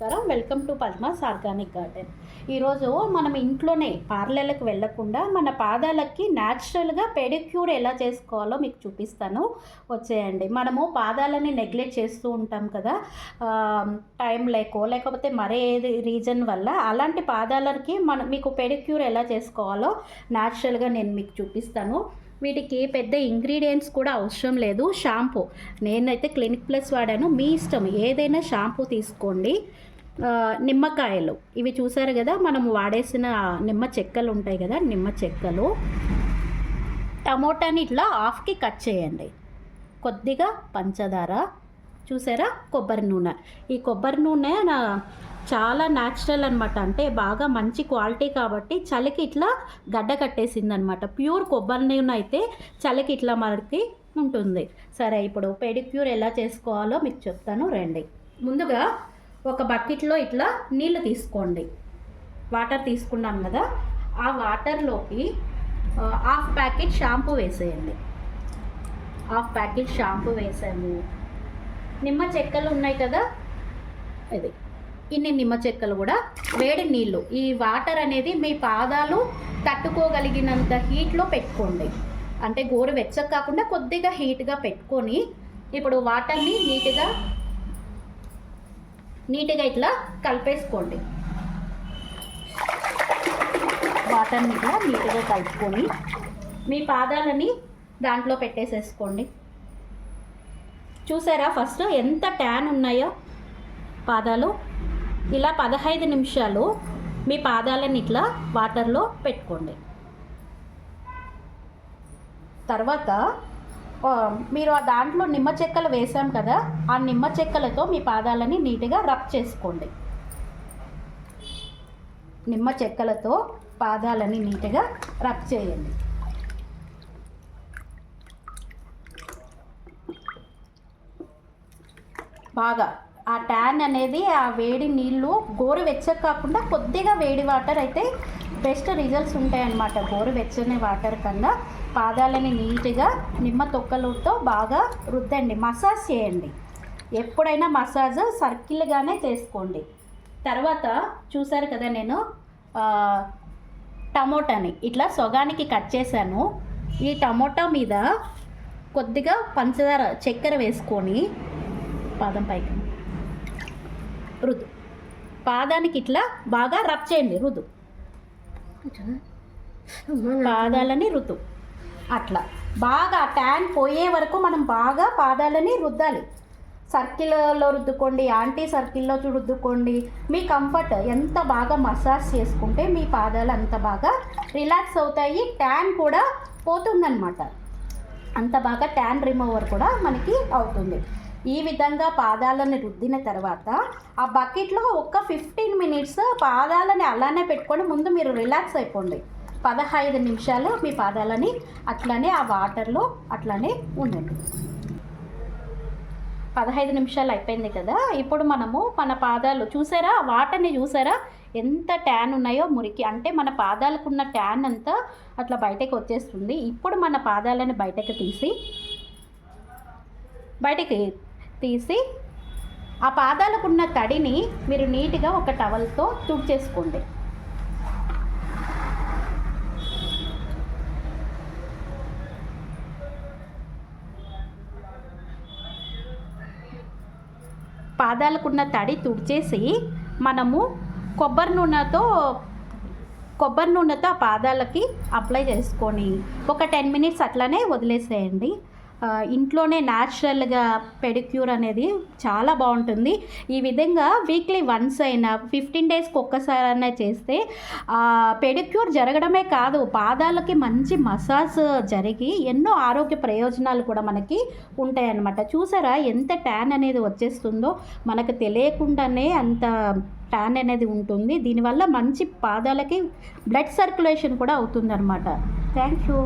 నమస్కారం. Welcome to Padma's organic garden. ఈరోజు మనం ఇంట్లోనే పార్లర్లకు వెళ్ళకుండా మన పాదాలకి న్యాచురల్గా పెడిక్యూర్ ఎలా చేసుకోవాలో మీకు చూపిస్తాను. వచ్చేయండి. మనము పాదాలని నెగ్లెక్ట్ చేస్తూ ఉంటాం కదా. టైం లేకో లేకపోతే మరే రీజన్ వల్ల అలాంటి పాదాలకి మనం మీకు పెడిక్యూర్ ఎలా చేసుకోవాలో న్యాచురల్గా నేను మీకు చూపిస్తాను. వీటికి పెద్ద ఇంగ్రీడియంట్స్ కూడా అవసరం లేదు. షాంపూ. నేనైతే క్లినిక్ ప్లస్ వాడాను. మీ ఇష్టం. ఏదైనా షాంపూ తీసుకోండి. నిమ్మకాయలు. ఇవి చూసారు కదా మనం వాడేసిన నిమ్మ చెక్కలు ఉంటాయి కదా నిమ్మ చెక్కలు. టమోటాని ఇట్లా హాఫ్కి కట్ చేయండి. కొద్దిగా పంచదార. చూసారా? కొబ్బరి నూనె. ఈ కొబ్బరి నూనె నా చాలా న్యాచురల్ అనమాట అంటే బాగా మంచి క్వాలిటీ కాబట్టి చలికి ఇట్లా గడ్డ కట్టేసింది అనమాట ప్యూర్ కొబ్బరి నూనె అయితే చలికి ఇట్లా మనకి ఉంటుంది. సరే ఇప్పుడు పెడిక్యూర్ ఎలా చేసుకోవాలో మీకు చెప్తాను. రండి. ముందుగా ఒక బకెట్లో ఇట్లా నీళ్ళు తీసుకోండి. వాటర్ తీసుకున్నాం కదా ఆ వాటర్లోకి హాఫ్ ప్యాకెట్ షాంపూ వేసేయండి. హాఫ్ ప్యాకెట్ షాంపూ వేసాము. నిమ్మ చెక్కలు ఉన్నాయి కదా ఇది. ఇన్ని నిమ్మ చెక్కలు కూడా వేడి నీళ్ళు ఈ వాటర్ అనేది మీ పాదాలు తట్టుకోగలిగినంత హీట్లో పెట్టుకోండి. అంటే గోరు వెచ్చక కాకుండా కొద్దిగా హీట్గా పెట్టుకొని ఇప్పుడు వాటర్ని నీట్గా నీట్గా ఇట్లా కలిపేసుకోండి. వాటర్ని ఇట్లా నీట్గా కలుపుకొని మీ పాదాలని దాంట్లో పెట్టేసేసుకోండి. చూసారా ఫస్ట్ ఎంత ట్యాన్ ఉన్నాయో పాదాలు? ఇలా పదహైదు నిమిషాలు మీ పాదాలను ఇట్లా వాటర్లో పెట్టుకోండి. తర్వాత మీరు ఆ దాంట్లో నిమ్మ చెక్కలు వేసాం కదా ఆ నిమ్మ చెక్కలతో మీ పాదాలని నీట్గా రబ్ చేసుకోండి. నిమ్మ చెక్కలతో పాదాలని నీట్గా రబ్ చేయండి. బాగా ఆ ట్యాన్ అనేది ఆ వేడి నీళ్ళు గోరువెచ్చ కాకుండా కొద్దిగా వేడి వాటర్ అయితే బెస్ట్ రిజల్ట్స్ ఉంటాయన్నమాట. గోరు వెచ్చని వాటర్ కన్నా పాదాలని నీట్గా నిమ్మ తొక్కలతో బాగా రుద్దండి. మసాజ్ చేయండి. ఎప్పుడైనా మసాజ్ సర్కిల్గానే చేసుకోండి. తర్వాత చూసారు కదా నేను టమోటాని. ఇట్లా సొగానికి కట్ చేశాను. ఈ టమోటా మీద కొద్దిగా పంచదార చక్కెర వేసుకొని పాదం పైకి రుదు. పాదానికి ఇట్లా బాగా రబ్ చేయండి రుదు. పాదాలని రుద్దు. అట్లా. బాగా ట్యాన్ పోయే వరకు మనం బాగా పాదాలని రుద్దాలి. సర్కిల్లో రుద్దుకోండి యాంటీ సర్కిల్లో రుద్దుకోండి. మీ కంఫర్ట్ ఎంత బాగా మసాజ్ చేసుకుంటే మీ పాదాలు అంత బాగా రిలాక్స్ అవుతాయి ట్యాన్ కూడా పోతుందన్నమాట. అంత బాగా ట్యాన్ రిమూవర్ కూడా మనకి అవుతుంది. ఈ విధంగా పాదాలను రుద్దిన తర్వాత ఆ బకెట్లో ఒక్క ఫిఫ్టీన్ మినిట్స్ పాదాలని అలానే పెట్టుకొని ముందు మీరు రిలాక్స్ అయిపోండి. పదహైదు నిమిషాలు మీ పాదాలని అట్లనే ఆ వాటర్లో అట్లానే ఉండండి. పదహైదు నిమిషాలు అయిపోయింది కదా ఇప్పుడు మనము మన పాదాలు చూసారా వాటర్ని చూసారా ఎంత ట్యాన్ ఉన్నాయో మురికి అంటే మన పాదాలకున్న ట్యాన్ అంతా అట్లా బయటకు వచ్చేస్తుంది. ఇప్పుడు మన పాదాలను బయటకు తీసి బయటకి తీసి ఆ పాదాలకున్న తడిని మీరు నీట్గా ఒక టవల్తో తుడిచేసుకోండి. పాదాలకున్న తడి తుడిచేసి మనము కొబ్బరి నూనెతో కొబ్బరి నూనెతో ఆ పాదాలకి అప్లై చేసుకొని ఒక టెన్ మినిట్స్ అట్లనే వదిలేసేయండి. ఇంట్లోనే న్యాచురల్గా పెడిక్యూర్ అనేది చాలా బాగుంటుంది. ఈ విధంగా వీక్లీ వన్స్ అయినా ఫిఫ్టీన్ డేస్కి ఒక్కసారి అయినా చేస్తే పెడిక్యూర్ జరగడమే కాదు పాదాలకి మంచి మసాజ్ జరిగి ఎన్నో ఆరోగ్య ప్రయోజనాలు కూడా మనకి ఉంటాయన్నమాట. చూసారా ఎంత ట్యాన్ అనేది వచ్చేస్తుందో? మనకు తెలియకుండానే అంత ట్యాన్ అనేది ఉంటుంది. దీనివల్ల మంచి పాదాలకి బ్లడ్ సర్క్యులేషన్ కూడా అవుతుందన్నమాట. Thank you